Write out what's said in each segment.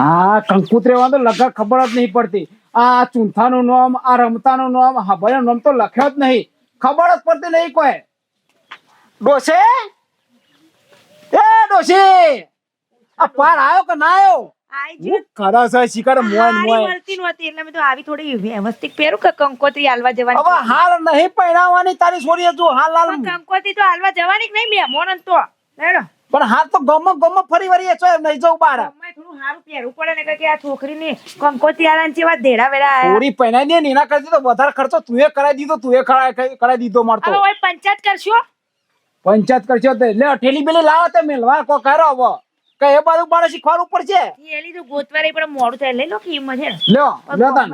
આ કંકુતરે વાંધો લગા ખબર જ નહીં પડતી. આ ચૂંથાનું નામ આ રમતાનું નામ હાભાનું નામ તો લખ્યો જ નહીં. ખબર જ પડતી નહીં કોઈ. ડોસે એ ડોસે આ પાર આવ્યો કે ના આવ્યો મેં તો આવી થોડી વ્યવસ્થિત પહેરું કે કંકોત્રી હાલવા જવાની હાલ નહીં કંકોત્રી તો તો પણ હાલ તો ગમ ગમ ફરી વળી છો એમ નહીં જવું બાર થોડું સારું પહેરવું પડે ને કે આ છોકરીની કંકોત્રી હાલવાની જેવા દેડા વેડા થોડી પહેરાઈ દે ને એના કરતી તો વધારે ખર્ચો તુંએ કરાવી દીધો કરાવી મળતો પંચાયત કરશો? પંચાયત કરશો તે લે ઠેલી બેલી લાવો તે મેલવા કો કરો હવે કે એ બાજુ બારે શીખવાનું પડશે. થેલી તો ગોતવા પણ મોડું થાય. લઈ લો કે એમ છે તાન.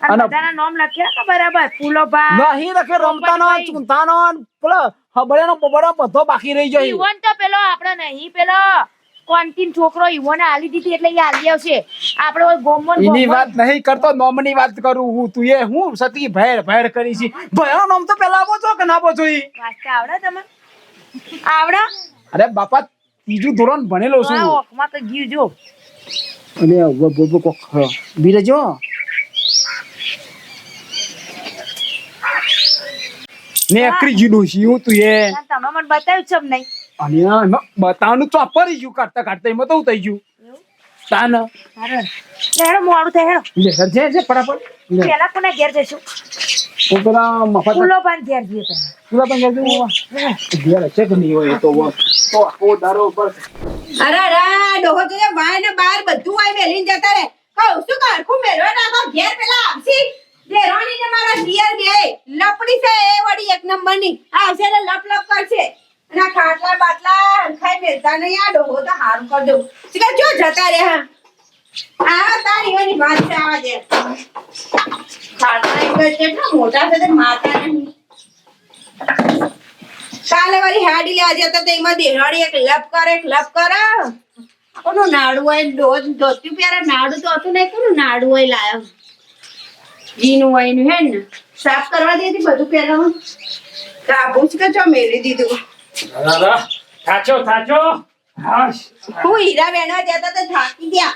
અને- બધાના નામ લખ્યા બરાબર? ફૂલો ભા નહીં રખે રમતાનો ચૂંતાનો પેલો હબળેનો બબડો બધો બાકી રહી જાય. ઈવન તો પેલો આપણે નહીં પેલો કોન્ટીન છોકરો ઈવોને આલી દીધી એટલે એ આલી આવશે. આપણે ઓય ગોમો એની વાત નહીં કરતો નોમની વાત કરું હું. તું એ હું સતી ભેર ભેર કરી છે. ભયાનો નામ તો પેલા આપો છો કે ના આપો છો ઈ? વાંચતા આવડે તમે આવડે? અરે બાપા ત્રીજું ધોરણ ભણેલો છું. ઓખમાં તો ગયું જો. અને ઊભો કોક બીરજો ને એકરી જીડું છું હું તું એ. તમે મને બતાવ્યું છે નહીં અને એમાં બતાવવાનું તો પરી ગયું કાઢતા કાઢતા એમાં તો હું થઈ ગયું. તાન. હેડો મોડું થાય હેડો. લે જે જે ફટાફટ. પેલા કોના ઘેર જઈશું? હું પેલા મફત ફૂલો પણ ઘેર જઈએ પેલા. પેલા પણ જજો ઘેર છે કે નહીં હોય તો તો આખો દારો ઉપર અરે રા ડોહો તો ભાઈ ને બાર બધું આઈ મેલીને જતા રે કહું શું કરખું મેળવા? નાખો ઘેર પેલા આવશી દેરાણી ને મારા દિયર બે. લપડી છે એ વડી એક નંબરની આવશે ને લપ લપ કરશે. આ ખાટલા બાટલા હરખાઈ મેલતા નહીં. આ ડોહો તો હારું કર દઉં. શીખર જો જતા રે હા. આ તારી એની વાત છે, આવા ખાટલા એક કેટલા મોટા છે, તે માતા નહીં. કાલે વાળી હાડી લેવા જતા તો એમાં દેરાણી એક લપ કરે, એક લપ કરે. કોનું નાડું હોય ડોજ ધોતી પ્યારે નાડું તો હતું નહીં, કોનું નાડું હોય લાયો. જીનું હોય હે ને સાફ કરવા દેતી બધું પેલા કાબુ જ કે ચો મેલી દીધું. થાચો થાચો. હું હીરા બેનવા જતા તો થાકી ગયા.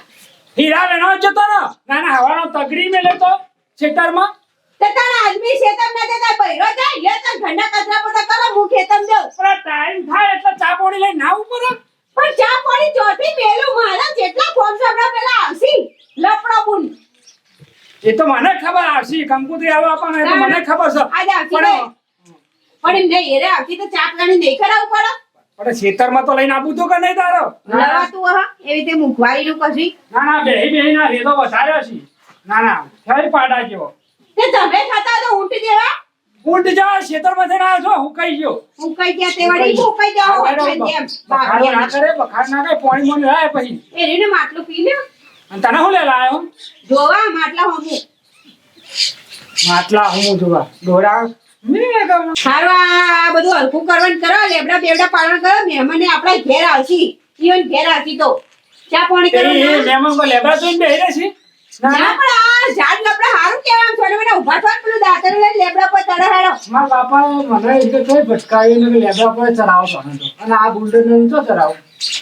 હીરા વેણો જતો ને ના ના હવાનો તગડી મેલે તો ખેતરમાં. તો તારા આદમી છે તમને તો તાર જાય લે તાર ઘરના કચરા પોતા કરો હું ખેતમ પણ ટાઈમ થાય એટલે ચા પોડી લઈને ના ઉપર પણ ચા પાણી ચોથી મેલું મારા જેટલા ફોન સાંભળા પેલા આવશી. લપડો બુન એ તો મને ખબર આવશે. કંકુતરી આવે આપણને એ તો મને ખબર છે. આજે આવતી પણ પણ એમ નહીં એરે આવતી તો ચા પાણી નહીં કરાવવું પડે. પણ ખેતરમાં તો લઈને આપું તો કે નહીં તારો? લવાતું હા એવી રીતે મુખવારીનું પછી. ના ના બેહી બેહી ના રેતો વધારે છે. ના ના ફેર પાડા જેવો. તે તમે ખાતા તો ઊંટ જેવા? ઊંટ જા ખેતરમાં જઈને આવ્યો છો હું કહી ગયો હું કઈ ગયા? તે વળી હું કઈ જાઉં બખાડો ના કરે બખાડ ના કરે પાણી મને રાય પછી એને માટલું પી લ્યો. અને તને શું લેલા આવ્યો? જોવા માટલા હમું. માટલા હું જોવા. દોરા? આ બધું હલકું કરવાનું કરો લેબડા બેબડા પાલન કરો મહેમાને આપણા ઘેર આવશી. ઈવન ઘેર આવશી તો. ચા પાણી કરો મહેમાન લેબડા જોઈને બેહી રહે ના ના, ના. પણ આ ઝાડ લપડા હારું કેવામ મને ઊભા થવા પેલું લઈને લેબડા પર ચડે હેડો. મારા બાપા મને એ તો કોઈ ભટકાયું ને લેબડા પર ચલાવો છો તો. અને આ બુલડોઝર ને તો ચલાવો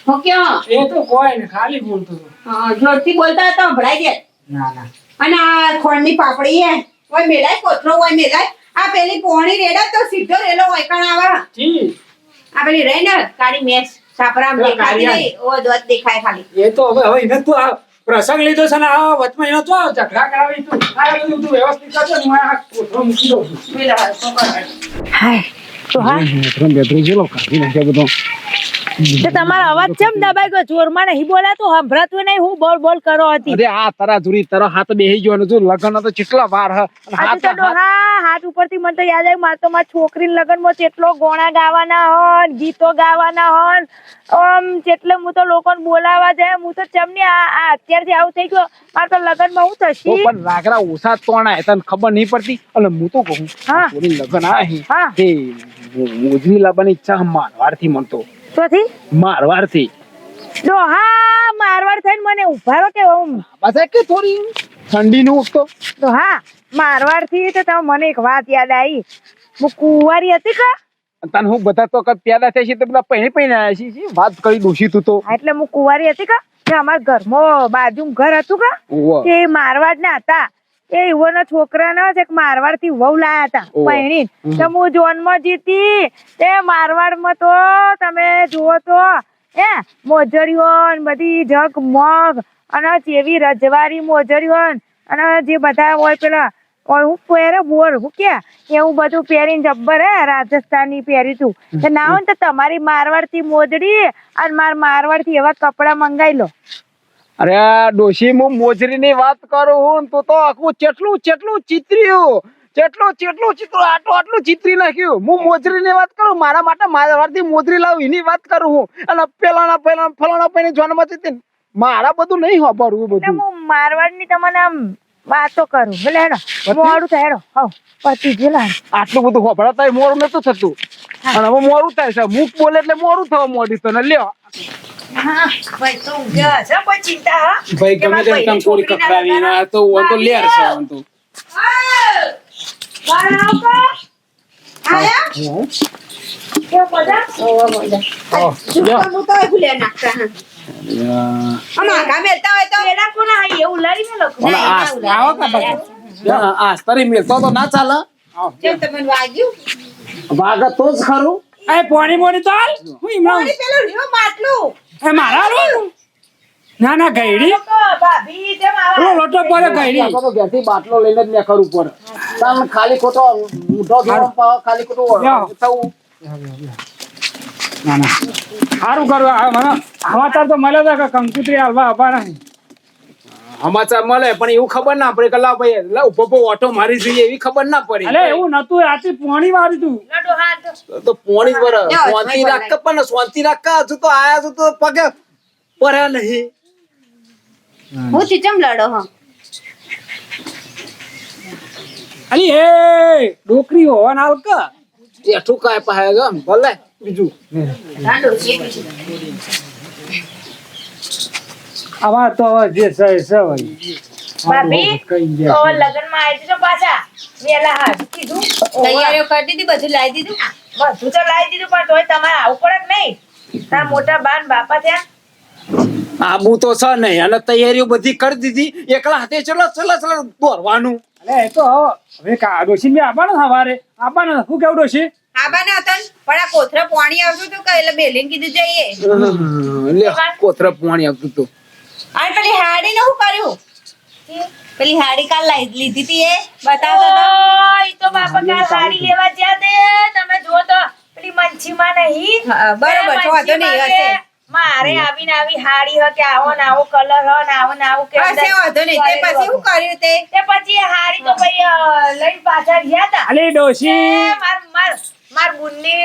હું ક્યાં? એ તો કોઈ ને ખાલી બોલતો હતો. જોરથી બોલતા હતા ના ના. અને આ ખોળની પાપડી હે ઓય મેલાય કોથળો હોય મેલાય. આ પેલી પોણી રેડા તો સીધો રેલો હોય કણ આવા આ પેલી રહી ને કાળી મેચ સાપરામ. નહીં ઓ દોત દેખાય ખાલી. એ તો હવે હવે એને તું આ પ્રસંગ લીધો છે ને આ વચમાં એનો તો ઝઘડા કરાવી તું આ બધું તું વ્યવસ્થિત કરજો ને હું આ કોથળો મૂકી દઉં છું. પેલા હાય તો હા. બેટરી જેલો કાઢી નાખ્યા બધો. તો તમારો અવાજ કેમ દબાઈ ગયો? જોરમાં નહીં બોલાતું સંભળાતું નહીં હું બોલ બોલ કરો હતી. અરે આ તરા ધુરી તરા હાથ બેહી ગયો ને જો લગન તો કેટલા વાર હ. હાથ તો ડોહા હાથ ઉપરથી મને તો યાદ આવ્યું મારે તો મારી છોકરીના લગનમાં કેટલો ગોણા ગાવાના હોન ગીતો ગાવાના હોન આમ જેટલે હું તો લોકોને બોલાવા જાય હું તો ચમની આ આ અત્યારથી આવું થઈ ગયો મારે તો લગનમાં હું થશી? પણ લાકડા ઓછા તોણા તને ખબર નહીં પડતી? અને હું તો કહું હા. લગન આ હી. હા. તે મોજરી લાવવાની ઈચ્છા મારવાડથી મનતો તોથી મારવાડથી ડોહા મારવાડ થઈને મને ઉભારો કે આમ પાછા કે થોડી ઠંડી નું તો ડોહા મારવાડથી તો તમે મને એક વાત યાદ આવી. હું કુંવારી હતી કા? તને હું બધા તો પેદા થઈ છે તો બધા પહેણી પહેણી આવ્યા છે વાત કરી દોષી તું તો. એટલે હું કુંવારી હતી કા? કે અમારા ઘરમાં બાજુ ઘર હતું કા. તે મારવાડ ના હતા. એ ઈવોના છોકરાના જ એક મારવાડથી વહુ લાયા હતા. પહેણી તો હું જોનમાં જીતી. તે મારવાડ તો તમે જુઓ તો એ મોજડીઓ ને બધી જગ મગ અને જેવી રજવારી મોજડીઓ અને જે બધા હોય પેલા હું પહેરે બોર હું કે એવું બધું પહેરીને જબ્બર હે રાજસ્થાની પહેરી તું. તો ના હોય ને તો તમારી મારવાડથી મોજડી અને માર મારવાડથી એવા કપડા મંગાઈ લો. અરે ડોશી હું મોજરી ની વાત કરું હું તું તો આખું ચેટલું ચેટલું ચિતર્યું. ચેટલું ચેટલું ચિત્ર આટલું આટલું ચિતરી નાખ્યું. હું મોજરી ની વાત કરું મારા માટે મારા વારથી મોજરી લાવું એની વાત કરું હું. અને પેલાના પેલા ફલાણા પૈને જન્મ હતી. મારા બધું નહીં વાપરવું બધું. હું મારવાડની તમને આમ વાતો કરું. ભલે હેડો મોડું થાય હેડો. હો પતિ જેલા આટલું બધું હોભળાતા મોડું નતું થતું. અને હવે મોડું થાય છે. મૂક બોલે એટલે મોડું થવા મોડી તો ને લ્યો હા ભાઈ તો ગયા છે કોઈ ચિંતા હા. ભાઈ કે તમ ભાઈની છોકરીના લગ્ન તો ઓ તો લેર છે આમ તો. આવો કો. આયા? બધા? તો ભૂલે નાખતા હા. તો કોના એવું ના, ના, ના, તો ના ચાલે. કેમ તમને વાગ્યું. વાગે તો જ ખરું. એ પોણી પોણી તો હાલ. હું વળી પેલું રહ્યું માટલું. એ મારા રો ના ના ગઈડી ભાભી જેમ આવા પેલો લોટો પડે ગઈડી તો ઘેરથી બાટલો લઈને જ મે કર ઉપર તાણ ખાલી ખોટો મૂઢો ગરમ પાવ ખાલી ખોટો. થવું. ના ના. સારું કરવા મને સમાચાર તો મળ્યો હતા કે કંકુત્રી હાલવા આવવાના છે. સમાચાર મળે પણ એવું ખબર ના પડે કલા ભાઈ એટલે ઊભો ઊભો ઓટો મારી જોઈએ એવી ખબર ના પડી. અલે એવું નતું આથી પોણી મારી તું. તો પોણી પર શાંતિ રાખ પણ શાંતિ રાખ હજુ તો આયા છું તો પગે પડ્યા નહીં. હું ચીચમ લડો હા? અલી એ ડોકરી હોવા ના કે? એઠું કાય પાહે ગમ ભલે બીજું. આવા તો હવે જે સહે એ ભાભી તો લગનમાં આવી તો પાછા. વેલા હા કીધું. તૈયારીઓ કરી દીધી બધું લાવી દીધું? બધું તો લાવી દીધું પણ તોય તમારે આવું પડે નહીં? તારા મોટા બાન બાપા ત્યાં આબુ તો છે નહીં અને તૈયારીઓ બધી કરી દીધી. એકલા હાથે ચલો ચલો ચલો દોરવાનું. અલે એ તો હવે ડોશી બી આવવાનો સવારે આવવાનો શું કેવું ડોશી? આબાને હતા પણ આ કોથરા પાણી આવતું હતું કે એટલે બેલીન કીધું જઈએ? એટલે કોથરા પાણી આવતું હતું. અને પેલી હાડી ને હું કર્યું પેલી હાડી કાલ લીધી હતી એ. બતાવતો ઈ તો બાપા કાલ હાડી લેવા ગયા તે? તમે જો તો પેલી મંચીમાં નહીં. બરોબર, જો વાંધો નહીં, હશે. મારે આવીને આવી હાડી હ કે આવો ને આવો કલર હ ને આવો ને આવો કે હશે વાંધો નહીં. તે પછી શું કર્યું તે? તે પછી હાડી તો ભાઈ લઈ લઈને પાછા ગયા તા. અલે ડોશી. માર માર. માર બુનની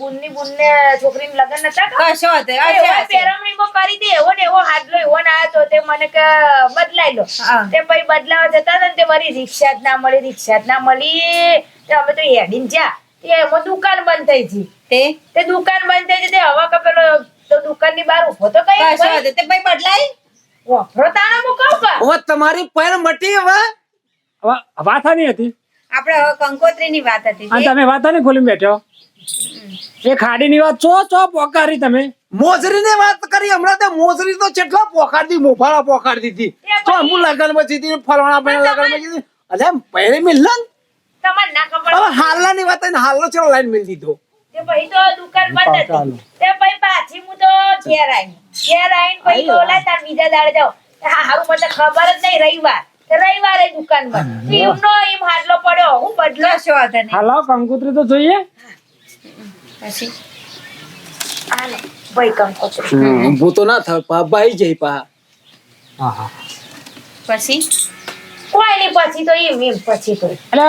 બુનની બુનને છોકરીને લગ્ન નતા કા? કશો હતો હશે હશે પેરવણીમાં કરી દે એવો ને એવો હાડલો એવો ના આયો તે મને કે બદલાઈ લો. તે પછી બદલાવા જતા હતા ને તે મારી રિક્ષા જ ના મળી રિક્ષા જ ના મળી. તે અમે તો હેડીને જા તે એમાં દુકાન બંધ થઈ ગઈ. તે? તે દુકાન બંધ થઈ ગઈ તે હવા કે પેલો તો દુકાનની બહાર ઊભો તો કઈ કશો હતો તે પછી બદલાઈ? વફરો તાણા મુકાવ કહું કે તમારી પર મટી હવે? હવે વાથાની હતી. આપણે હવે કંકોત્રી ની વાત હતી અને. તમે વાથાની ખોલી બેઠો. એ ખાડીની વાત ચો ચો પોકારી તમે? મોજરી ની વાત કરી હમણાં તો મોજરી તો કેટલા પોકારતી મોફાળા પોકારતી હતી. તો હું લગનમાં જીતી ફરવાના પહેલા લગનમાં જીતી અરે પહેરે મિલન? તમારે ના ખબર હવે હાલના ની વાત ને હાલનો ચલો લાઈન મિલ દીધો. તે ભાઈ તો દુકાન બંધ હતી. તે પછી પાછી હું તો ઘેર આવી ઘેર આવીને પછી ઓલા તાર બીજા દાડે હારું મને ખબર જ નહીં રવિવાર. તે રવિવારે દુકાન બંધ એમનો એમ હાડલો પડ્યો. હું બદલો છો હતો હાલો કંકુત્રી તો જોઈએ. પછી? આલે ભાઈ કંકુત્રી. હું તો ના થા પા ભાઈ જઈ પા. હા હા. પછી? કોઈ નહીં પછી તો એમ એમ પછી તો એટલે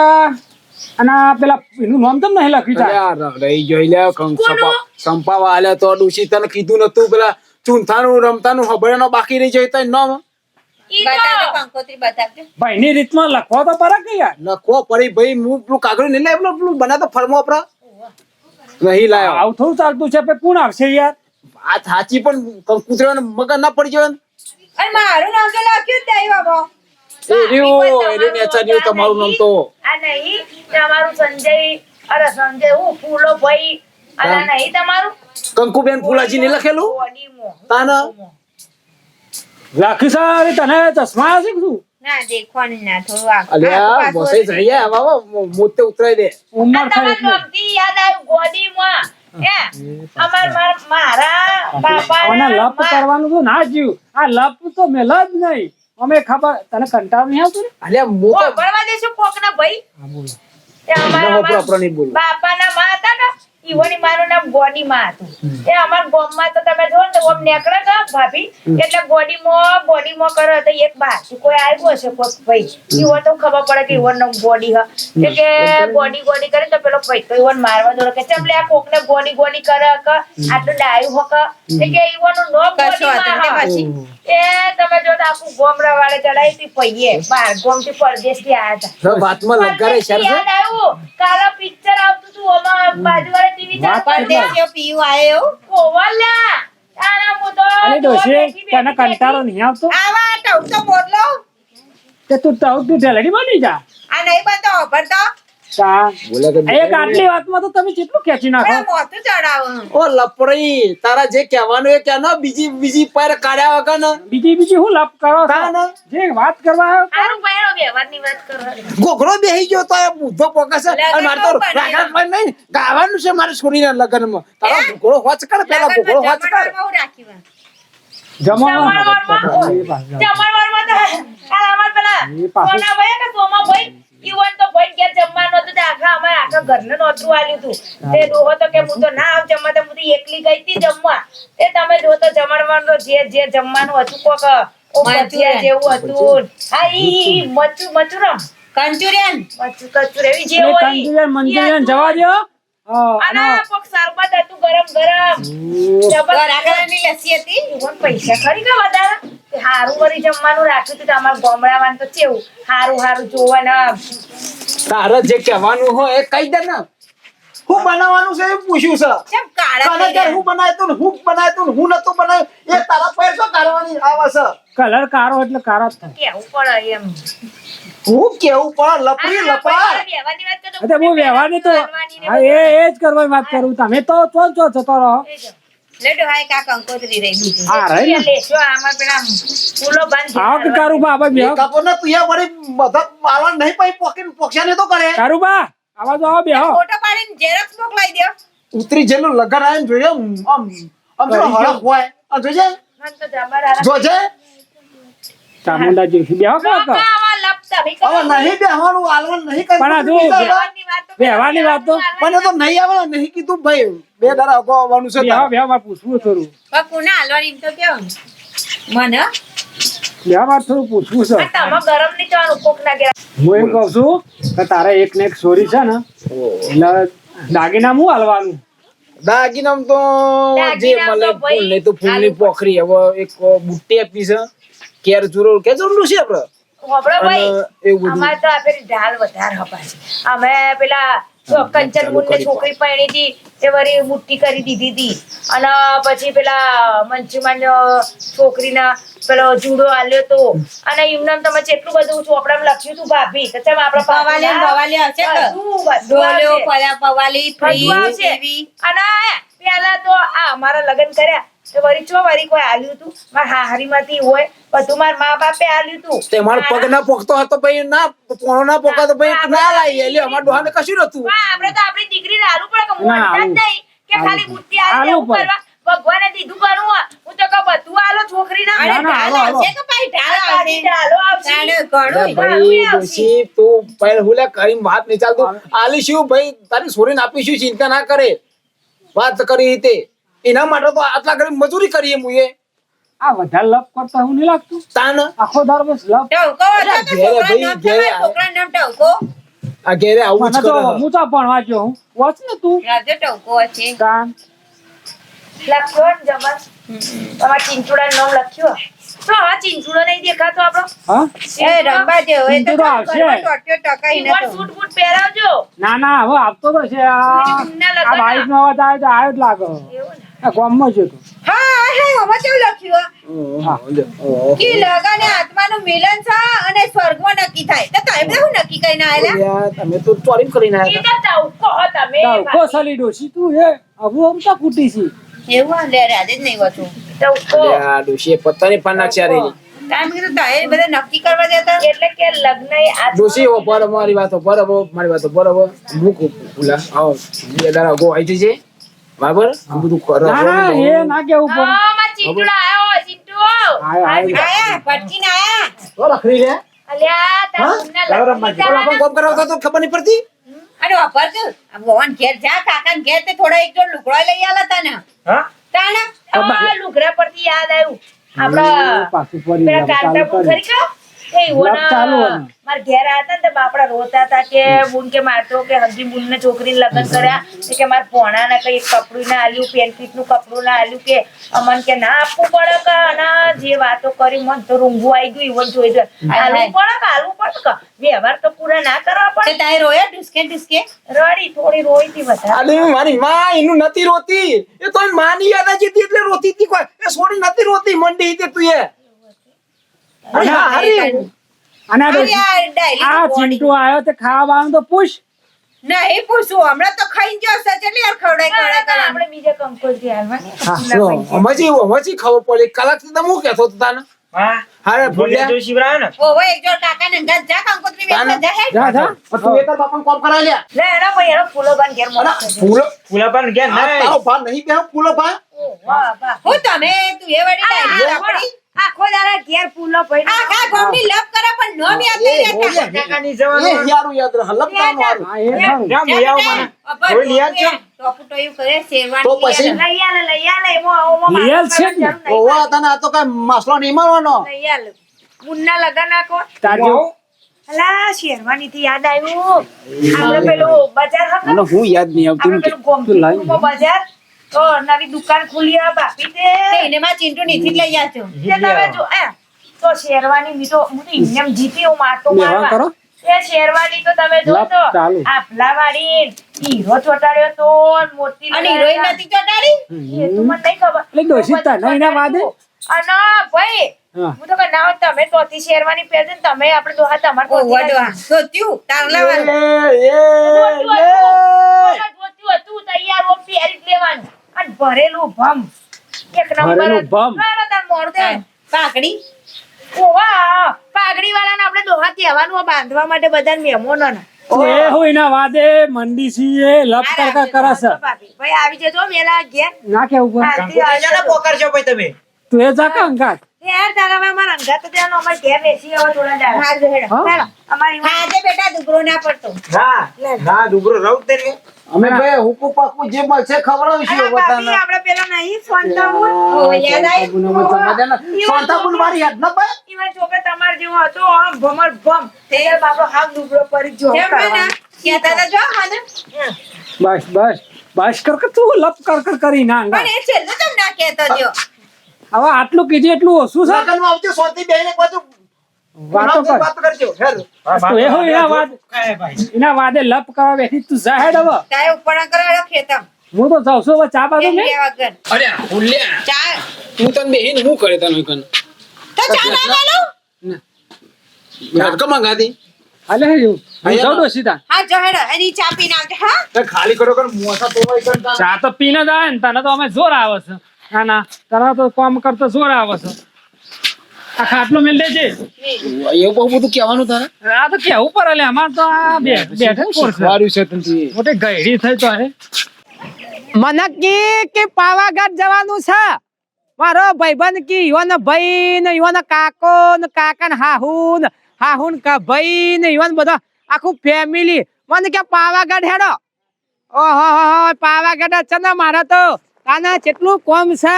અને પેલા એનું નામ તો નહીં લખ્યું રહી જોઈ લે કંક સંપા- સંપાવા આલ્યા તો ડુસી તને કીધું નતું પેલા ચૂંથાનું રમતાનું હબળાનો બાકી રહી જાય તો નામ ઈ તો બતાવજો કંકોત્રી બતાવજો ભાઈની રીતમાં લખવા તો પરા કે યાર? લખવો પડી ભાઈ હું પેલું કાગળ નહીં લાવ્યો પેલું પેલું બનાતો ફરમો આપડા નહીં લાયો આવું થોડું ચાલતું છે પછી કોણ આવશે યાર? આ સાચી પણ કૂતરાને મગર ના પડી જાય અને મારું નામ તો લખ્યું જ નહીં બાબા એ રહ્યું નેચર રહ્યું તમારું નામ તો. આ નહીં તમારું સંજય અરે સંજય હું ફૂલો ભાઈ. અરે નહીં તમારું? કંકુબેન ફૂલાજી ને લખેલું તાના? રાખી સારી તને ચશ્મા કે શું? ના દેખવાનું ના થોડું અલ્યા બસે જઈ ગયા બાબા મો- મોતે ઉતરાઈ દે. ઉંમર આ થાય નોમથી યાદ આવ્યું ગોડીમાં. હે? અમાર માર- મારા બાપાના આને લપ મા- કરવાનું તો ના જીવ ને ના, ને ઈવોની મારું નામ ગોડીમાં હતું. એ અમાર ગામમાં તો તમે જો ને તો નેકળે તો ભાભી. એટલે ગોડીમાં ગોડીમાં કરો તો એક બહારથી કોઈ આવ્યો હશે કોક ભાઈ. ઈવો તો ખબર પડે કે ઈવોનું ગોડી હ. એટલે કે ગોડી ગોડી કરે તો પેલો ભાઈ તો ઈવોને મારવા દોડે કે ચમ લે આ કોકને ગોડી ગોડી કરે ક? આટલું ડાયું હક એટલે કે ઈવોનું ગોડીમાં હ. એ તમે જો તો આખું ગોમરા વાળે ચડાવી હતી પૈયે બાર ગોમથી પરદેશથી આયા હતા. વાતમાં લગારે શરમ કાલા પિક્ચર આવતું હતું આમાં બાજુવાળા ટીવી ચાલતું હતું. આયો એવું ઓવરલા. તારા તો અરે ડોશી બેઠી બેઠી તને કંટાળો નહીં આવતો? આવા ટવતો બોલો તે તું તો તું જલેડી બની જા. આ નહીં બનતો ભરતો એક આટલી વાતમાં તો તમે કેટલું ખેંચી નાખો? ઓ લપડી તારા જે કહેવાનું એ કે ના બીજી બીજી પર કાઢ્યા વગર ને. બીજી બીજી હું લપ કરો. જે વાત કરવા બેહી ગયો તો એ બુદ્ધો પોકાશે અને મારે તો નહીં ગાવાનું છે મારે છોરીના લગનમાં. તારો ગોગડો હોચ કર પેલા હોચ કર. જમણવારમાં તો અમાર પેલા ઈવન તો કોઈ ઘેર જમવાનું હતું તે આખા અમારે આખા ઘરને નોતરું આલ્યું હતું તે ડોહો તો કે હું તો ના આવ જમવા તો હું તો એકલી ગઈ હતી જમવા. તે તમે જો તો જમણવાનું જે જે જમવાનું હતું કોક ભજીયા જેવું હતું. હા ઈ મચુ મચુરમ. કંચુરિયન મચુ કચુર એવી જે હોય. ઈ. મંજુરિયન જવા દો અને કોક હતું ગરમ ગરમ. લસ્સી હતી? પૈસા ખરી કે વધારે. હારું વળી જમવાનું રાખ્યું હતું તો અમારા તો કેવું હારું હારું જોવાના તારે જે કહેવાનું હોય એ કહી દે ને હું બનાવવાનું છે એ પૂછ્યું છે કેમ કાળા ગયા? હું બનાવ્યું ને હું બનાવ્યું ને હું નતું બનાવ્યું એ તારા પર શું કાઢવાની આવે છે કલર કારો એટલે કારો જ થાય કેવું પડે એમ હું કેવું પણ લપડી લપાર એટલે હું વ્યવહારની તો એ એ જ કરવાની વાત કરું તમે તો ચો ચો જતો રહો. લેડો હાય કા કંકોત્રી રહી બીજી. હા રહી ને લેશો આમાં પેલા ફૂલો બંધ આવો કે કારુબા આવા બેહો કાપો ને તું બધા માલણ નહીં પછી પોકીને પોક્ષા તો કરે. કારુબા આવા જો આવો બેહો ફોટો પાડીને ઝેરોક્સ મોકલાઈ દ્યો. ઉતરી જેલું લગન આવે જોઈએ આમ હોય. આ જોજે? ચામુંડા જેવી આવા લપતા હવે નહીં બેહવાનું આલવાનું નહીં પણ આ જો વ્યવહારની વાત તો? મને તો નહીં આવે ને નહીં કીધું ભાઈ બે દાડા અગાઉ આવવાનું છે હા તારે. માં પૂછવું થોડું. પણ કોને હાલવાની તો કેવો? મને? બેહો મારે થોડું પૂછવું છે. તમે ગરમ નહીં થવાનું કોક ના ઘેર. હું એમ કહું છું કે તારે એક ને એક સોરી છે ને એટલે દાગીના હું હાલવાનું? દાગીનામ તો જે તો ફૂલ નહીં તો ફૂલની પોખરી હવે એક બુટ્ટી આપી છે કેર ચૂરો કે જરૂર છે આપડે? ભાઈ. અમારે તો આ ઢાલ વધારે હપાય અમે પેલા કંચન મુંડની છોકરી પરણી હતી તે વળી મુઠ્ઠી કરી દીધી હતી. અને પછી પેલા મંચુમાન છોકરીના પેલો જુડો આલ્યો તો. અને એમને તમે કેટલું બધું ચોપડામાં લખ્યું હતું ભાભી તો આપણે પવાલી હશે ડોલ્યો અને પેલા તો આ અમારા લગ્ન કર્યા. તો વરી ચો વરી કોઈ આલ્યું હતું મારા હાહરીમાંથી હોય બધું માર મા બાપે આલ્યું તું. તે માર પગ ના પોકતો હતો ભાઈ ના પોણો ના પોકાતો ભાઈ ના લાવી એટલે અમારા ડોહાને કશું નતું હા, આપણે તો આપણી દીકરીને હાલું પડે કે હું જ નહીં કે ખાલી. બુટ્ટી આલી કરવા? ભગવાને દીધું કરવું હું તો કહું બધું આલો છોકરીને. ના, અરે ઢાલ આવશે કે ભાઈ ઢાલ આવશે? પાછી આવશે. ઘણું ભાઈ તું પહેલ હુલે કરી વાત નહીં ચાલતું. આલીશું ભાઈ તારી છોરીને આપીશું ચિંતા ના કરે. વાત કરી રીતે. એના માટે તો આટલા કરી મજૂરી કરીએ મુએ આ વધારે લપ કરતા હું નહીં લાગતું. તાન. આખો દાર બસ લપ. ટવકો ઘેરે ભાઈ, ઘેરે તમારા નામ ટવકો આ ઘેરે આવું જ કરે. હું તો ભણવા ગયો હું. વાંચ ને તું. રાજે ટવકો છે કાન. લખ્યો ને જબર. તમારા ચિંચુડાનું નામ લખ્યું. તો હા ચિંચુડો નહીં દેખાતો આપણો. હા? એ રંબા જેવો એ તો આવશે. ટકાઈ ઈવન સૂટ બૂટ પહેરાવજો. ના ના હવે આપતો તો છે આ. બાઈક નો અવાજ આવે તો આવ્યો જ લાગે. એવું ને? આ ગામમાં છે તું હા હે આમાં કેવું લખ્યું કે લગન આત્માનું મિલન છે અને સ્વર્ગમાં નક્કી થાય. તો તમે બધા નક્કી કરીને આયેલા તમે તો ચોરીમ કરીને તો તમે કો સાલી ડોશી તું હે. આવું આમ તો કૂટી છે? એવું લે આજે જ નહીં વાંચું. ટવકો અલ્યા, ડોશીએ પત્તાની પાન નાખ્યા રે ટાઈમ કીધું તમે બધા નક્કી કરવા દેતા એટલે કે લગ્ન એ આ ડોશી ઓ પર મારી વાતો બરાબર મારી વાતો બરાબર. મૂક ભૂલા આવો. બે દાડા અગાઉ આવી જજે. બરાબર? આ બધું કરો ના ના એ ના કેવું પણ. હા, માં ચિંટુડો આયો ચિંટુ. આયો, આયો. પટકીને આયા તો રખડી લે. અલ્યા લાવરા લગ્નમાં થવાના. કોમ કરાવતો તો ખબર નહીં પડતી? અને વાપર જો આ ભગવાન ઘેર જા કાકા ઘેર તે થોડા એક જોડ લુગડો લઈ આલા તને. હા? તાણે? આ લુગડા પરથી યાદ આવ્યું. આપડા પેલા કાંતા. ખરી? કા? એ. મારા ઘેર આયા હતા ને તો બાપડા રોતા હતા કે બુન કે મારતો કે હજી બુન ને છોકરીને લગ્ન કર્યા કે મારા પોણા ને કઈ કપડું ના આલ્યું પેન્ટીસનું કપડું ના આલ્યું કે અમન કે ના આપવું પડે કે ના જે વાતો કરી મન તો રૂંગું આવી ગયું ઈવન જોઈ. આલવું પડે કે આલવું પડે કે? વ્યવહાર તો પૂરા ના કરવા પડે. તારે રોયા ઢુસકે ઢુસકે રડી થોડી રોઈ હતી વધારે મારી માં એનું નથી રોતી. એ તો માની યાદ આવી એટલે રોતી હતી કોઈ. એ સોરી નથી રોતી મંડી હતી તું એ. અરે હા, હારી. અને આ તો. ચિંટુ આવ્યો તે ખાવા તો પૂછ. નહીં પૂછું. હમણાં તો ખાઈ ગયો હશે કેટલી વાર ખવડાય કરે આપણે બીજા કંકોત્રી થી હાલવાની હા, ખુલ્લા જો, પૈસા. અમાજી અમાજી ખબર પડી કલાકથી તમે હું કહેતો હતો તાને? હારે ભૂલ્યા. ઓહો એક જોડ કાકા ને અંગાત જા કંકોત્રી વેચવા જા હે જા જા. તું એ તાર બાપાને કોમ કરાવી લે. લે એનો ભાઈ એનો ફૂલો બાંધ ઘેર મોકલો છે. ફૂલો આ તારો ભા નહીં બે ફૂલો ભા ઓહ, વાહ, વાહ. હું તમે તું એ વળી ડાયલી આ આપણી આખો દાડા ઘેર ફૂલો આ કા ગામની લપ કરે પણ નો બી નહીં રહેતા એ યારું યાદ રહે હલપતાનું હારું. હા એ ખરું. અબર ટોપુ ટોયું કરે શેરવાની તો પછી? લઈ લઈ આલે લઈ આલે એમાં ઓમાં લઈ આલ છે ઓવા તને આ તો કઈ માસલો નહીં મારવાનો લઈ આલે. મુન્ના લગન નાખો તાજો અલા શેરવાની થી યાદ આવ્યું. આપણે પેલું બજાર હતો હું યાદ નહીં આવતું પેલું તું લાઈ બજાર. તો નવી દુકાન ખુલી આ બાપી તે એને માં ચિંટુ નીથી લઈ જાજો તે તમે જો એ તો શેરવાની મી હું તો એમને જીતી હું માટો મારવા કરો. એ શેરવાની તો તમે જો તો આપલા વાળી હીરો ચોટાડ્યો તો મોતી અને હિરોઈન નથી ચોટાડી એ તો મને નહીં ખબર એટલે ડોશી તને એના વાદે? અને ભાઈ હા. હું તો કહું, ના હોય તમે તોથી શેરવાની પહેરજો ને તમે આપણે દોહા તમારે ઓ તોથી વડવા લાગી. સોત્યું તારલા વાળું એ, એ, હતું, તૈયાર હો, પહેરી લેવાનું. અને ભરેલું ભમ. એક નંબર ભરેલું ભમ. પાકડી ઓવા, પાઘડી. વાળાને આપણે દોહા કહેવાનું બાંધવા માટે બધા મહેમાનોને. એ હું એના વાદે મંડી છી એ લપ કર કર કરે છે ભાભી, ભાઈ આવી જજો વેલા ઘેર. ના કેવું પણ જજો. તું એ જા કે અંગાત? યાર, તારા ભાઈ અંગાત તો ત્યાંનો ઘેર બેસી આવો થોડા દાડા. હાલ હેડો. હા? અમારી આજે બેટા દુબરો ના પડતો. અમે ભાઈ હુકુ પાકું જે મળશે ખવડાવીશું અલા, હવે ભાભી, તને. આપણે પેલો નહીં સોનતા ઓ યાદ આવી શાંતાબુને મજા મજા ના- શાંતાબુન મારી યાદ ના ભાઈ ઈવન છોકરો તમાર જેવો હતો આમ ભમર ભમ. તે બાપડો હાવ દુબળો પડી જો કેમ ના જો મને. બસ બસ બસ કર કે તું લપ કર કર કરી ના પણ એ છેલ્લે તમ ના કહેતો જો હવે આટલું કીધું એટલું ઓછું છે? લગનમાં આવજો સોતી બેહીને એક બાજુ વાતો કર. વાત કરજો હેર. તો એ હું એના વાદ એના વાદે લપ કરવા બેઠી તું જા હેડ હવે. તારે ઉપર કરાડો ખેતમ. હું તો જાઉં છું હવે ચા બાજુ એક ને બે અરે ભૂલ્યા. ચા તું તને બેહીને હું કરે તને કન તો ચા ના ગાલો યાદ કમાં ગાતી હાલે હેડ્યું હું જાઉં તો સીધા હા જો હેડો એની ચા પીને આવજો હા? ખાલી કરો કર મોટા તો. ચા તો પીને જ આવે ને તને તો અમે જોર આવે છે. ના ના તને તો કામ કરતા જોર આવે છે. આ ખાટલો મેલ દેજે. એવું બહુ બધું કહેવાનું તારે? આ તો કેવું પર એટલે અમાર તો આ બે બેઠે કોર છે? સારું છે તને? મોટે ગઈડી થઈ તો હે. મને કે કે પાવાગઢ જવાનું છે? મારો ભાઈબંધ કી યોન ભાઈ ને યોન કાકો ને કાકા ને હાહુન ને હાહુ ને કા ભાઈ ને યોન બધો આખું ફેમિલી મને કે પાવાગઢ હેડો. ઓહો હો હો પાવાગઢ છે ને મારે તો. કાના કેટલું કોમ છે?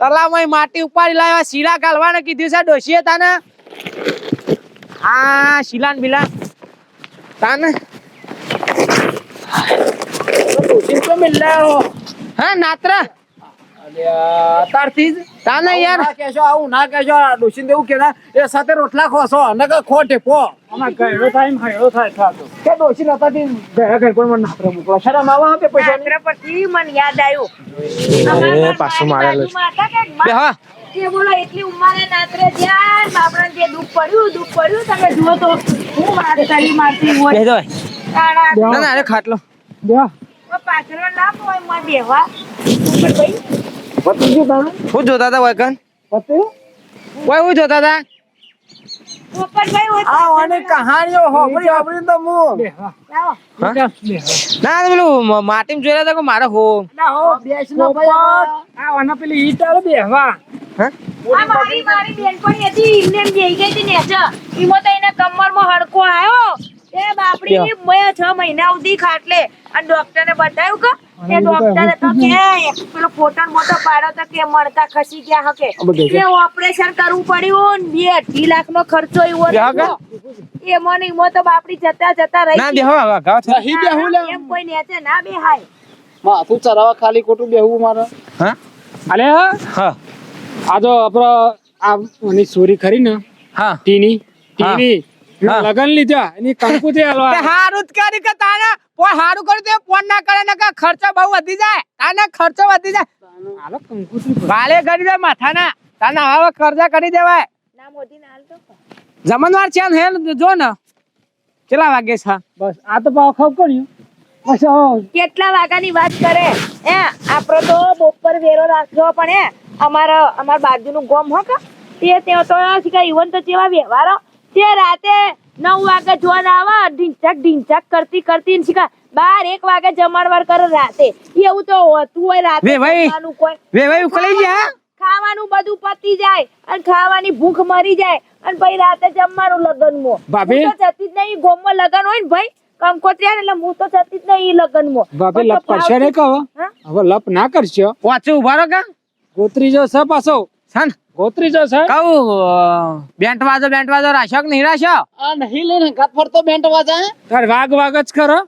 તલાવમાં માટી ઉપાડી લાવ્યા શીલા ગાલવાને કીધું છે ડોશીએ તાને? હા ને બિલા. તાને? હા નાત્ર. તારથી જ તાને યાર. ના કહેશો આવું ના કહેશો ડોશીને એવું કે ના એ સાથે રોટલા ખોશો નકર ખોટે પો. આમાં ગયડો ટાઈમ હયડો થાય થાતો કે ડોશી નતા થી ઘર કોઈ મને નાખરે મોકલો. શરમ આવે હે પૈસા રાત્રે પછી મને યાદ આવ્યું. અમારા પાછું મારેલું બાજુમાં હતા કે બે હા. કે બોલો એટલી ઉંમરે નાત્રે જ્યાં બાપડાને જે દુઃખ પડ્યું દુઃખ પડ્યું તમે જુઓ તો હું વાત કરી મારતી હોય. દો ના ના અરે ખાટલો. પાછળ ના હોયમાં બેવા ઉપર ભાઈ પતી તારું? હું જોતા હતા વૈકન પતી ઓય હું જોતા હતા? ઉપર ભાઈ હોય આ ઓની કહાણીઓ હોબળી હોબળી તો હું. લાવો. હા? ના પેલું મ- માટીમાં જોયેલા હતા મારે હો? ના હો બેસ ના ભાઈ આ વાના પેલી ઈટ આવે બેહવા મારી મારી બેનપણી હતી એમને એમ બેહી ગઈ હતી નેચર ઈમો તો એને કમરમાં હડકો આવ્યો એ બાપડી મેં છ મહિના સુધી ખાટલે. અને ડોક્ટરે બતાવ્યું કે એ ડોક્ટરે તો કે પેલો ફોટો મોટો પાડો તો કે મણકા ખસી ગયા હકે. એ ઓપરેશન કરવું પડ્યું ને બે અઢી લાખ નો ખર્ચો એવો બે. એ મને ઈમો તો બાપડી જતા જતા રહી ના. બે લે. એમ કોઈ નેચે ના બેહાય. માથું ચરાવા ખાલી ખોટું બેહવું મારે. હા? અલે હા? આ તો આપડે આ ચોરી ખરી ને હા. ટીની ટીની. લગન લીધા એની કંકુથી તે હાલવા. હારું જ કરી કે તાને કોઈ હારું કરી તે ફોન ના કરે ને કે ખર્ચો બહુ વધી જાય. તાને ખર્ચો વધી જાય. હાલો કંકુથી વાલે કરી દે માથાના. તાને હવે કર્જા કરી દેવાય. ના મોદી ના હાલતો જમનવાર છે ને હે જો ને. કેટલા વાગે છે? બસ આ તો ભાવ ખબ કર્યું. બસ કેટલા વાગાની વાત કરે? એ આપડે તો બપોર વેરો રાખ્યો પણ એ અમારા અમાર બાજુનું ગોમ હો કે? તે તો શીખા ઈવન તો જેવા વ્યવહારો તે રાતે નવ વાગે જોન આવે ઢીંચક ઢીંચક કરતી કરતી ને શીખા બાર એક વાગે જમણવાર કરે રાતે. એવું તો હોતું હોય રાતે વે ભાઈ. કોઈ. વે ભાઈ ઉકળી ગયા? ખાવાનું બધું પતી જાય અને ખાવાની ભૂખ મરી જાય અને ભાઈ રાતે જમવાનું લગનમાં. ભાભી? હું તો જતી જ નહીં ગોમમાં લગન હોય ને ભાઈ કંકોત્રી એટલે હું તો જતી જ નહીં લગન બાપે ભાભી લપ કરશે ને કહો. હવે લપ ના કરશો. વાંચું ઊભા રહો કા? ગોત્રી જો સ પાછો. સન ગોત્રી જો છે કહું બેન્ટ વાજો બેન્ટ વાજો રાશો કે નહીં રાશો આ નહીં લઈને ગાત ફરતો બેન્ટ વાજા હે? તાર વાગ વાગ જ ખરો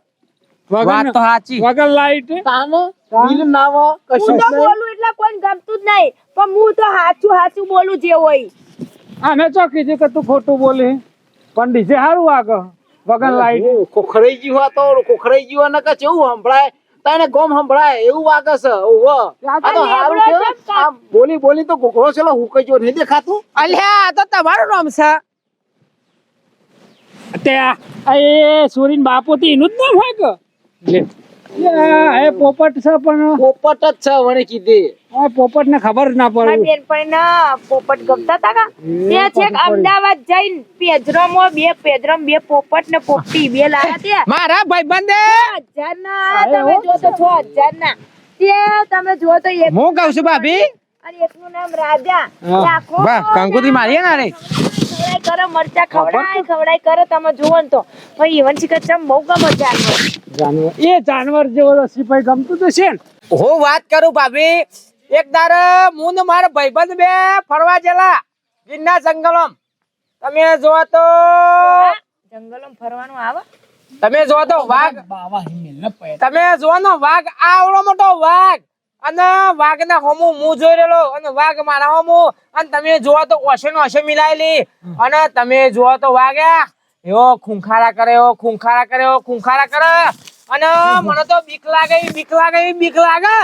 વાત તો સાચી. વગર લાઈટ તાનો બિલ નાવો કશું તો બોલું એટલે કોઈ ગમતું જ નહીં. પણ હું તો હાચું હાચું બોલું જે હોય. અમે ચોકી છે કે તું ખોટું બોલે. પણ ડીજે સારું વાગે વગર લાઈટ કોખરાઈ જીવા તો કોખરાઈ જીવા ને કે કેવું સંભળાય? તને ગોમ સંભળાય એવું વાગે છે. ઓહો આ તો હારું છે આ બોલી બોલી તો ઘોઘરો છેલો હુકાઈ જો નહીં દેખાતું? અલ્યા આ તો તમારું નામ છે. તે એ સુરીન બાપો થી એનું જ નામ હોય કે? લે. લે, એ પોપટ છે પણ. પોપટ જ છે વણે કીધી. પોપટ ને ખબર ના પડે. બેનપણી ના પોપટ ગમતા હતા કા? ત્યાં છેક અમદાવાદ જઈને પેજરોમાં બે પેજરમ બે પોપટ ને પોપટી બે લાયા ત્યાં મારા ભાઈબંધે! હજાર ના તમે જો તો છ હજાર ના તે તમે જો તો એક હું કહું છું ભાભી? અને એકનું નામ રાજા. તે આખો વાહ કંકુતી મારીએ ના રે ખવડાય કરે મરચા ખવડાય ખવડાય કરો તમે જુઓ ને તો. ભાઈ ઈવન શિખર ચમ બહુ ગમે જાનવર. જાનવર. એ જાનવર જેવો તો સિપાઈ ગમતું તો છે ને. હું વાત કરું ભાભી. એક દાર હું માર ભાઈબંધ બે ફરવા જેલા. ગિરના જંગલમાં. તમે જો તો જંગલોમાં ફરવાનું આવે? તમે જો તો વાઘ તમે જો ને વાઘ આવડો મોટો વાઘ. અને વાઘ ના હોમું હું જોઈ રહેલો. અને વાઘ મારા હોમુ. અને તમે જોવો તો ઓશે નો ઓશે મિલાયેલી. અને તમે જોવા તો વાઘ એવો ખૂંખારા કરે એવો ખૂંખારા કરે એવો ખૂંખારા કરે. અને મને તો બીક લાગે બીક લાગે બીક લાગે.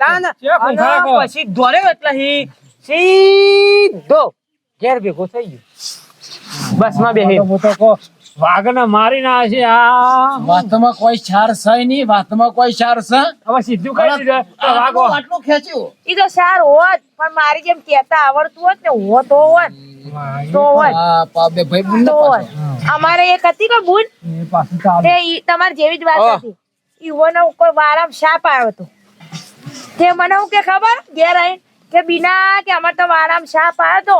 તાન અને પછી દોરે એટલે હી સીધો ઘેર ભેગો થઈ ગયો. બસમાં બેહી. હું તો કહો વાઘ મારી ના છે આ વાતમાં કોઈ ચાર છે નહીં વાતમાં કોઈ ચાર છે હવે સીધું કરી દીધું વાઘો. આટલું ખેંચ્યું? ઈ તો સાર હોત પણ મારી જેમ કેતા આવડતું હોત ને તો હોત. તો હોત. અમારે એક હતી કે બુન? તમારી જેવી જ વાત. હતી. ઈવોનો કોઈ વારામ શાપ આવ્યો હતો. તે મને હું કે ખબર? ઘેર આવીને કે બીના કે અમાર તો વારામ સાપ આવ્યો તો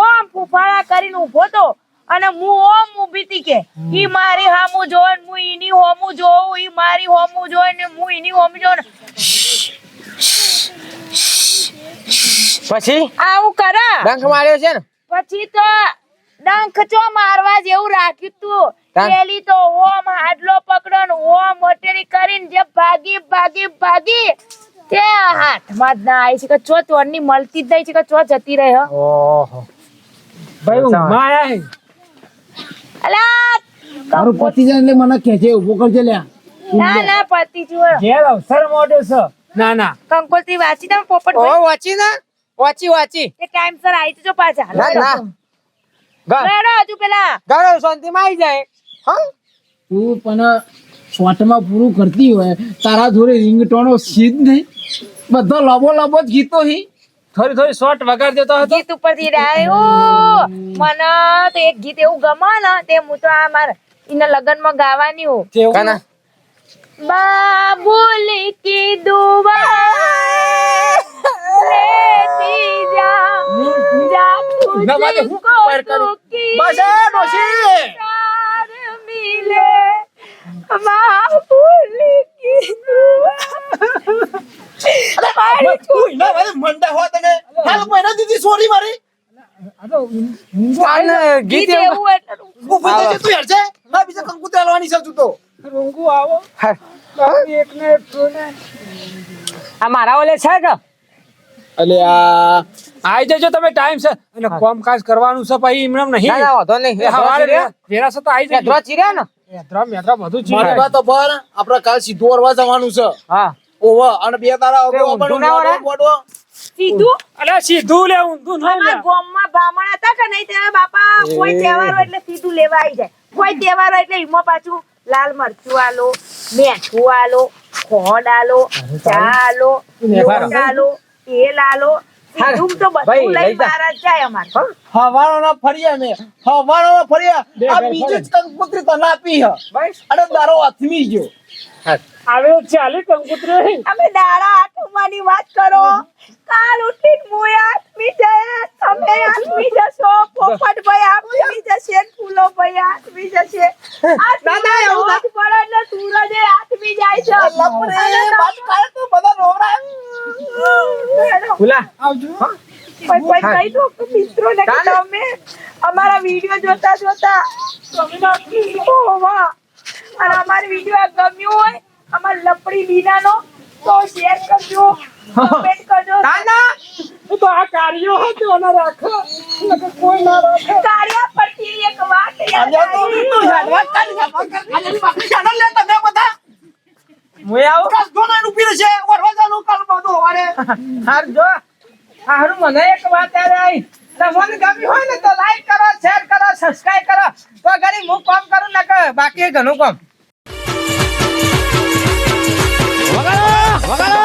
ઓમ ફૂફાળા કરીને ઊભો તો અને હું ઓમ ઊભી હતી કે ઈ મારી હામું જોવે હું ઈની હોમું જોઉં ઈ મારી હોમું જોઈ ને હું ઈની હોમું જોઉં. પછી? આવું કરે. ડંખ માર્યો છે ને? પછી તો ડંખ ચો મારવા જેવું રાખ્યું તું? પેલી તો ઓમ હાડલો પકડો ને ઓમ મોટેરી કરીને જે ભાગી ભાગી ભાગી. તે હાથમાં જ ના આવી છે કે ચો ચોરની મળતી જ નહીં છે કે ચો જતી રહે ઓહો. ભાઈ ઊંઘમાં આયા હે. અલા તારું પતિ જાય એટલે મને કહેજે ઊભો કરજે લ્યા. ના ના પતિ જુઓ ઘેર અવસર મોટો છે. ના ના. કંકોત્રી વાંચી તમે પોપટ ઓ વાંચી ના? વાંચી વાંચી. તે ટાઈમસર આવી જજો પાછા. ના ના. હજુ પેલા. ઘર શાંતિમાં આવી જાય. હા? તું પણ શોર્ટમાં પૂરું કરતી હોય તારા જોડે રિંગટોનો સીધ નહીં. બધો લાંબો લાંબો જ ગીતો હી. થોડી થોડી શોર્ટ વગાડ દેતો હતો. ગીત ઉપરથી ડાયો મને તો એક ગીત એવું ગમે ને તે હું તો આ માર ઇના લગનમાં ગાવાની હું. કાના? બાબુલ કી દુવા લેતી જા જા તુજકો બસ એ મિલે. મા મારા ઓલે છે કે અલ્યા આવી જજો તમે ટાઈમ છે અને કામકાજ કરવાનું છે પછી એમને નહીં વાંધો નહીં સતા આવી ચીર્યા ને મેત્રા બધું જ મારી વાત પર આપણે કાલ સીધું વરવા જવાનું છે. હા. ઓવા અને બે તારા તે અગો ઊંધું આપણને ના વળે? મોઢો મોઢો. સીધું? અલ્યા સીધું લે ઊંધું નહીં લે. અમારા ગામમાં હતા કે નહીં ત્યાં બાપા કોઈ તહેવાર હોય એટલે સીધું લેવા આવી જાય. કોઈ તહેવાર હોય એટલે એમાં પાછું લાલ મરચું આલો મેઠું આલો ખોડ આલો ચા આલો આલો તેલ આલો સીધું તો ભાઈ, બધું લઈ જાય અમારે. હવારોના ફર્યા મેં. ફર્યા. આ બીજી જ કંકુતરી તને આપી અને તારો હાથમી ગયો. આવે ચાલે કંકુતરી અમે દાડા આઠમાની વાત કરો. કાલ ઉઠીને મુએ આઠમી જાય. તમે આઠમી જશો. પોપટભાઈ આઠમી જશે ફૂલોભાઈ આઠમી જશે. ના ના એવું ના પડે એટલે સૂરજ આઠમી જાય છે. લપરે વાત કરે તો બધા રોવરાય ખુલા કોઈ કોઈ કહી દો કે મિત્રો ને તમે અમારા વિડિયો જોતા જોતા અને અમારો વીડિયો ગમ્યો હોય અમાર લપડી લીનાનો તો શેર કરજો કમેન્ટ કરજો. હું તો આ કાર્યો હતો ને રાખો. કોઈ ના રાખે. કાર્ય પરથી એક વાત યાદ આવી. તો જાડવા કાઢી જા, કાઢી આજે બાકી ચાલો લે તમે બધા. મુએ આવું. કાલ જોનાનું ઊભી રહેશે વરવા જવાનું કાલ બધું હવારે. હાર જો. હારું મને એક વાત યાદ આવી. તમને ગમી હોય ને તો લાઈક કરો શેર કરો સબસ્ક્રાઇબ કરો. તો ઘણી હું કામ કરું ને કે બાકી ઘણું કામ. વગાડો વગાડો.